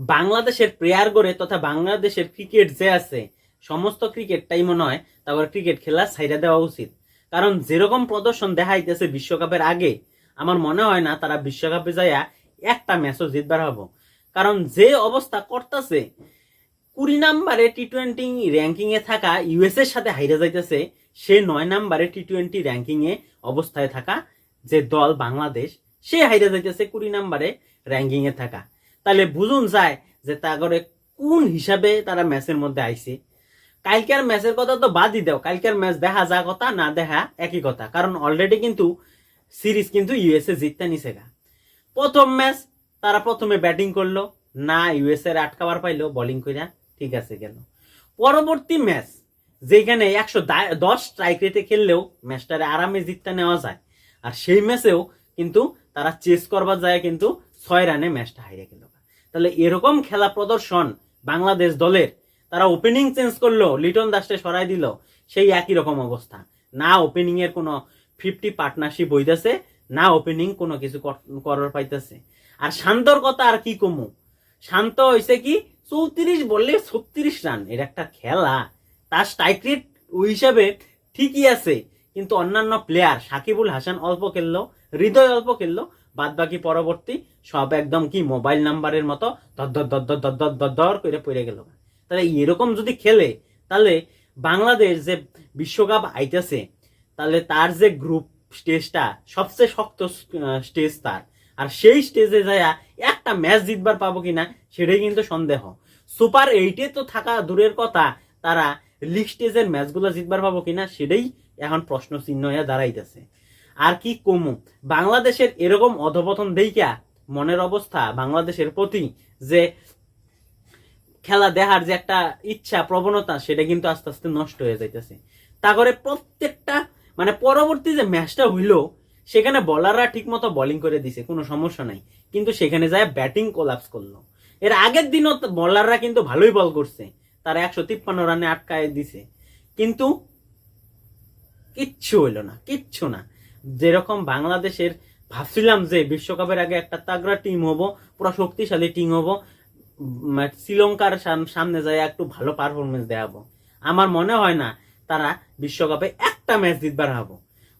বাংলাদেশের প্রেয়ার গড়ে তথা বাংলাদেশের ক্রিকেট যে আছে, সমস্ত ক্রিকেটটাই মনে হয় তারপর ক্রিকেট খেলা ছাইড়া দেওয়া উচিত। কারণ যেরকম প্রদর্শন দেখাইতেছে বিশ্বকাপের আগে, আমার মনে হয় না তারা বিশ্বকাপে যাইয়া একটা ম্যাচও জিতবার হব। কারণ যে অবস্থা করতেছে, কুড়ি নাম্বারে টি টোয়েন্টি র্যাঙ্কিং এ থাকা ইউএস এর সাথে হাইরা যাইতেছে, সে নয় নাম্বারে টি টোয়েন্টি র্যাঙ্কিংয়ে অবস্থায় থাকা যে দল বাংলাদেশ, সে হাইরা যাইতেছে কুড়ি নাম্বারে র্যাঙ্কিংয়ে থাকা। তাহলে বুঝুন যায় যে তা করে কোন হিসাবে তারা ম্যাচের মধ্যে আইছে। কালকের ম্যাচের কথা তো বাদই দাও। কালকের ম্যাচ দেখা যা কথা, না দেখা একই কথা। কারণ অলরেডি কিন্তু সিরিজ কিন্তু ইউএসএ জিততে নিছে গা। প্রথম ম্যাচ তারা প্রথমে ব্যাটিং করল, না ইউএসএ আটকাবার পাইলো বোলিং কইরা, ঠিক আছে গেল। পরবর্তী ম্যাচ যেখানে একশো দশ স্ট্রাইক রেটে খেললেও ম্যাচটারে আরামে জিততে নেওয়া যায়। আর সেই ম্যাচেও কিন্তু তারা চেস করবার যায় কিন্তু ছয় রানে ম্যাচটা হারিয়ে গেল তাহলে এরকম খেলা প্রদর্শন বাংলাদেশ দলের, তারা ওপেনিং চেঞ্জ করল, লিটন দাসকে সরাই দিল, সেই একই রকম অবস্থা। না ওপেনিং এর কোনো ফিফটি পার্টনারশিপ হইতেছে, না ওপেনিং কোনো কিছু করার পাইতেছে। আর শান্তর কথা আর কি কমু? শান্ত হয়েছে কি, চৌত্রিশ বললে ছত্রিশ রান, এর একটা খেলা। তার স্ট্রাইক রেট ওই হিসাবে ঠিকই আছে, কিন্তু অন্যান্য প্লেয়ার সাকিবুল হাসান অল্প খেললো, হৃদয় অল্প খেললো বাদ বাকি পরবর্তী সব একদম কি মোবাইল নাম্বারের মতো ধর ধর করে পড়ে গেল। তাহলে এরকম যদি খেলে, তাহলে বাংলাদেশ যে বিশ্বকাপ আইতেছে, তাহলে তার যে গ্রুপ স্টেজটা সবচেয়ে শক্ত স্টেজ তার। আর সেই স্টেজে যায় একটা ম্যাচ জিতবার পাবো কিনা সেটাই কিন্তু সন্দেহ। সুপার এইটে তো থাকা দূরের কথা, তারা লিগ স্টেজের ম্যাচগুলো জিতবার পাবো কিনা সেটাই এখন প্রশ্ন চিহ্ন হয়ে দাঁড়াইতেছে। আর কি কমু? বাংলাদেশের এরকম অধপতন দেইকা মনের অবস্থা বাংলাদেশের প্রতি যে খেলা দেখার যে একটা ইচ্ছা, প্রবণতা, সেটা কিন্তু আস্তে আস্তে নষ্ট হয়ে যাইতেছে। তা করে প্রত্যেকটা মানে পরবর্তী যে ম্যাচটা হইল, সেখানে বলাররা ঠিক মতো বোলিং করে দিছে, কোনো সমস্যা নাই। কিন্তু সেখানে যায় ব্যাটিং কোলাপস করল। এর আগের দিনও বলাররা কিন্তু ভালোই বল করছে। তারা একশো তিপ্পান্ন রানে আটকায় দিছে। কিন্তু কিচ্ছু হইল না, কিচ্ছু না। যেরকম বাংলাদেশের ভাবছিলাম যে বিশ্বকাপের আগে একটা তাগড়া টিম হব, পুরো শক্তিশালী টিম হব শ্রীলঙ্কার সামনে যায় একটু ভালো পারফরমেন্স দেখাবো। আমার মনে হয় না তারা বিশ্বকাপে একটা ম্যাচ জিতবার হব।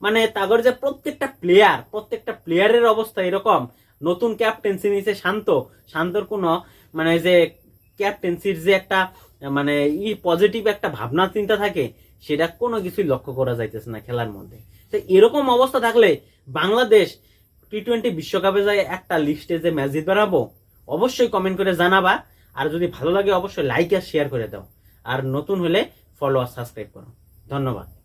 মানে তাগর যে প্রত্যেকটা প্লেয়ার প্রত্যেকটা প্লেয়ারের অবস্থা এরকম। নতুন ক্যাপ্টেন্সি নিছে শান্ত। শান্তর কোনো মানে যে ক্যাপ্টেন্সির যে একটা মানে ই পজিটিভ একটা ভাবনা, চিন্তা থাকে, সেটা কোনো কিছুই লক্ষ্য করা যাইতেছে না খেলার মধ্যে। তো এরকম অবস্থা থাকলে বাংলাদেশ টি টোয়েন্টি বিশ্বকাপে যায় একটা লিস্টে যে ম্যাচ জিত বেড়াবো অবশ্যই কমেন্ট করে জানাবা। আর যদি ভালো লাগে, অবশ্যই লাইক আর শেয়ার করে দাও। আর নতুন হলে ফলো আর সাবস্ক্রাইব করো। ধন্যবাদ।